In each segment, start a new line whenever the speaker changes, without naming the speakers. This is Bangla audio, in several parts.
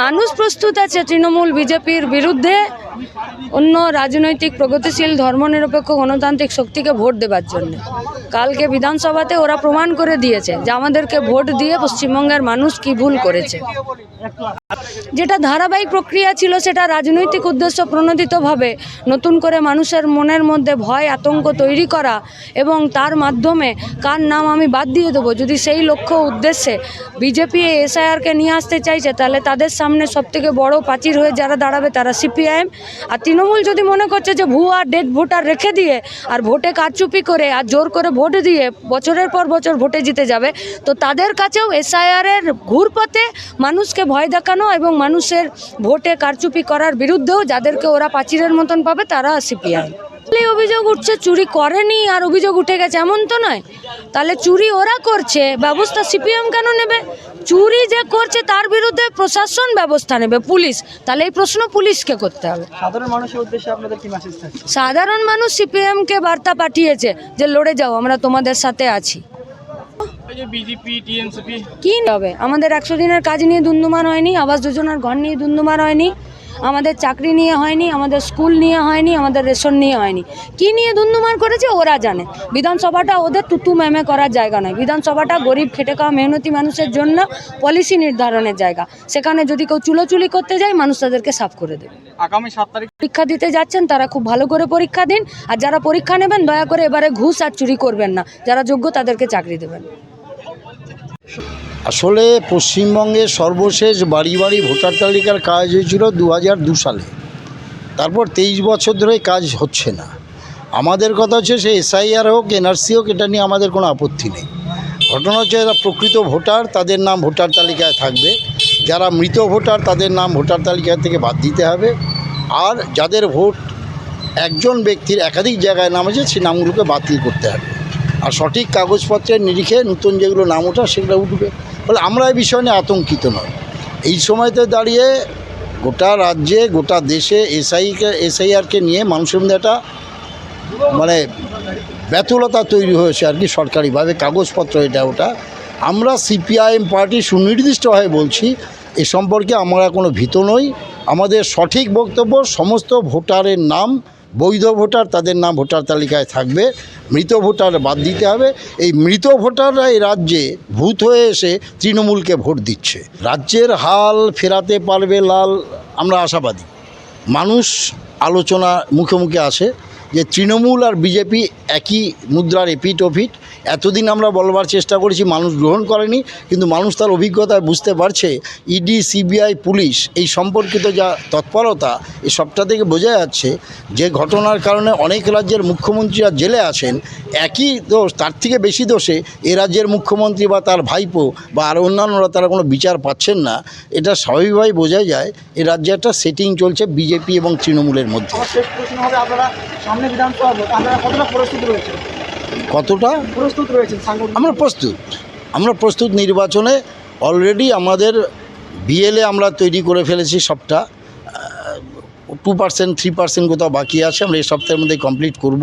মানুষ প্রস্তুত আছে তৃণমূল বিজেপির বিরুদ্ধে। অন্য রাজনৈতিক প্রগতিশীল ধর্মনিরপেক্ষ গণতান্ত্রিক শক্তিকে ভোট দেবার জন্য। কালকে বিধানসভাতে ওরা প্রমাণ করে দিয়েছে যে আমাদেরকে ভোট দিয়ে পশ্চিমবঙ্গের মানুষ কি ভুল করেছে। যেটা ধারাবাহিক প্রক্রিয়া ছিল সেটা রাজনৈতিক উদ্দেশ্য প্রণোদিতভাবে নতুন করে মানুষের মনের মধ্যে ভয়, আতঙ্ক তৈরি করা এবং তার মাধ্যমে কার নাম আমি বাদ দিয়ে দেবো? যদি সেই লক্ষ্য উদ্দেশ্যে বিজেপি এসআইআরকে নিয়ে আসতে চাইছে, তাহলে তাদের সামনে সবথেকে বড় প্রাচীর হয়ে যারা দাঁড়াবে তারা সিপিআইএম, আর যদি মনে করছে যে ভুয়া ডেড ভোটার রেখে দিয়ে আর ভোটে কারচুপি করে আর জোর করে ভোট দিয়ে বছরের পর বছর ভোটে জিতে যাবে, তো তাদের কাছেও এসআইআরের ঘুরপথে মানুষকে ভয় দেখানো এবং মানুষের ভোটে কারচুপি করার বিরুদ্ধেও যাদেরকে ওরা পাচিরের মতন পাবে তারা সিপিআই। অভিযোগ উঠছে, চুরি করেনি আর অভিযোগ উঠে গেছে, এমন তো নয়। তাহলে চুরি ওরা করছে, ব্যবস্থা সিপিএম কেন নেবে? চুরি যে করছে তার বিরুদ্ধে প্রশাসন ব্যবস্থা নেবে পুলিশ। তাহলে এই প্রশ্ন পুলিশকে করতে হবে।
সাধারণ মানুষের উদ্দেশ্যে আপনাদের কি মেসেজ থাকছে?
সাধারণ মানুষ সিপিএমকে বার্তা পাঠিয়েছে যে লড়ে যাও আমরা তোমাদের সাথে আছি।
এই যে বিজেপি টিএনসিপি
কি হবে? আমাদের একশো দিনের কাজ নিয়ে দুন্দুমান হয়নি আবাস যোজনার ঘর নিয়ে দুন্দুমান হয়নি আমাদের চাকরি নিয়ে হয়নি আমাদের স্কুল নিয়ে হয়নি আমাদের রেশন নিয়ে হয়নি। কি নিয়ে দুন্দুমান করেছে ওরা জানে। বিধানসভাটা ওদের তুতু ম্যামে করার জায়গা নয়। বিধানসভাটা গরিব খেটে খাওয়া মেহনতি মানুষের জন্য পলিসি নির্ধারণের জায়গা। সেখানে যদি কেউ চুলোচুলি করতে যায় মানুষ তাদেরকে সাফ করে দেবে।
আগামী সাত তারিখ
পরীক্ষা দিতে যাচ্ছেন তারা খুব ভালো করে পরীক্ষা দিন। আর যারা পরীক্ষা নেবেন দয়া করে এবারে ঘুষ আর চুরি করবেন না। যারা যোগ্য তাদেরকে চাকরি দেবেন।
আসলে পশ্চিমবঙ্গের সর্বশেষ বাড়ি বাড়ি ভোটার তালিকার কাজ হয়েছিল দু হাজার দু সালে। তারপর তেইশ বছর ধরে কাজ হচ্ছে না। আমাদের কথা হচ্ছে সে এসআইআর হোক, এনআরসি হোক, এটা নিয়ে আমাদের কোনো আপত্তি নেই। ঘটনা হচ্ছে যারা প্রকৃত ভোটার, তাদের নাম ভোটার তালিকায় থাকবে। যারা মৃত ভোটার, তাদের নাম ভোটার তালিকা থেকে বাদ দিতে হবে। আর যাদের ভোট একজন ব্যক্তির একাধিক জায়গায় নাম আছে, সেই নামগুলোকে বাতিল করতে হবে। আর সঠিক কাগজপত্রের নিরিখে নতুন যেগুলো নাম ওঠা সেগুলো উঠবে। ফলে আমরা এই বিষয় নিয়ে আতঙ্কিত নয় এই সময়তে দাঁড়িয়ে গোটা রাজ্যে, গোটা দেশে এসআইকে এসআইআরকে নিয়ে মানুষের মধ্যে একটা মানে ব্যতুলতা তৈরি হয়েছে আর কি সরকারিভাবে, কাগজপত্র এটা ওটা। আমরা সিপিআইএম পার্টি সুনির্দিষ্টভাবে বলছি, এ সম্পর্কে আমরা কোনো ভীত নই। আমাদের সঠিক বক্তব্য, সমস্ত ভোটারের নাম বৈধ ভোটার, তাদের নাম ভোটার তালিকায় থাকবে। মৃত ভোটার বাদ দিতে হবে। এই মৃত ভোটাররা এই রাজ্যে ভূত হয়ে এসে তৃণমূলকে ভোট দিচ্ছে। রাজ্যের হাল ফেরাতে পারবে লাল, আমরা আশাবাদী। মানুষ আলোচনা মুখে মুখে আসে যে তৃণমূল আর বিজেপি একই মুদ্রার এপিট ওপিট এতদিন আমরা বলবার চেষ্টা করেছি, মানুষ গ্রহণ করেনি, কিন্তু মানুষ তার অভিজ্ঞতায় বুঝতে পারছে, ইডি, সিবিআই, পুলিশ এই সম্পর্কিত যা তৎপরতা এই সবটা থেকে বোঝা যাচ্ছে যে ঘটনার কারণে অনেক রাজ্যের মুখ্যমন্ত্রীরা জেলে আসেন একই দোষ, তার থেকে বেশি দোষে এ রাজ্যের মুখ্যমন্ত্রী বা তার ভাইপো বা আর অন্যান্যরা তারা কোনো বিচার পাচ্ছেন না। এটা স্বাভাবিকভাবেই বোঝা যায়, এ রাজ্যে একটা সেটিং চলছে বিজেপি এবং তৃণমূলের মধ্যে।
সামনে বিধানসভা ভোট আপনারা কতটা প্রস্তুত রয়েছেন?
কতটা?
প্রস্তুত রয়েছেন
আমরা প্রস্তুত। আমরা প্রস্তুত নির্বাচনে অলরেডি আমাদের বিএলএ আমরা তৈরি করে ফেলেছি সবটা। টু পার্সেন্ট থ্রি পার্সেন্ট কোথাও বাকি আছে আমরা এই সপ্তাহের মধ্যে কমপ্লিট করব।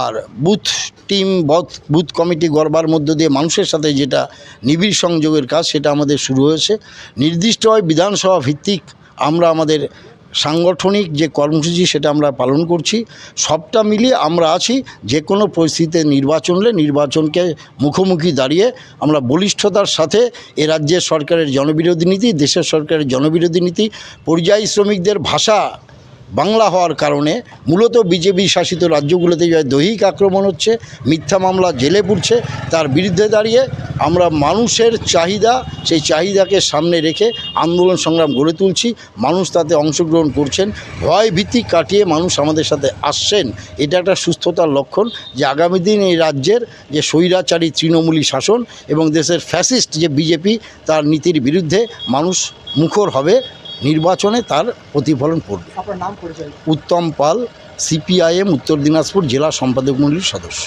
আর booth team both booth committee গড়বার মধ্য দিয়ে মানুষের সাথে যেটা নিবিড় সংযোগের কাজ সেটা আমাদের শুরু হয়েছে। নির্দিষ্ট হয় বিধানসভা ভিত্তিক আমরা আমাদের সাংগঠনিক যে কর্মসূচি সেটা আমরা পালন করছি, সবটা মিলিয়ে আমরা আছি যে কোনো পরিস্থিতিতে নির্বাচন হলে নির্বাচনকে মুখোমুখি দাঁড়িয়ে আমরা বলিষ্ঠতার সাথে এ রাজ্যের সরকারের জনবিরোধী নীতি, দেশের সরকারের জনবিরোধী নীতি, পরিযায়ী শ্রমিকদের ভাষা বাংলা হওয়ার কারণে মূলত বিজেপি শাসিত রাজ্যগুলোতে যে দৈহিক আক্রমণ হচ্ছে, মিথ্যা মামলা জেলে পুড়ছে, তার বিরুদ্ধে দাঁড়িয়ে আমরা মানুষের চাহিদা, সেই চাহিদাকে সামনে রেখে আন্দোলন সংগ্রাম গড়ে তুলছি, মানুষ তাতে অংশগ্রহণ করছেন ভয় ভীতি কাটিয়ে মানুষ আমাদের সাথে আসছেন, এটা একটা সুস্থতার লক্ষণ যে আগামী দিন এই রাজ্যের যে স্বৈরাচারী তৃণমূলী শাসন এবং দেশের ফ্যাসিস্ট যে বিজেপি, তার নীতির বিরুদ্ধে মানুষ মুখর হবে। নির্বাচনে তার প্রতিফলন পড়বে
আপনার নাম পরিচয়?
উত্তম পাল সিপিআইএম উত্তর দিনাজপুর জেলা সম্পাদক মন্ডলীর সদস্য।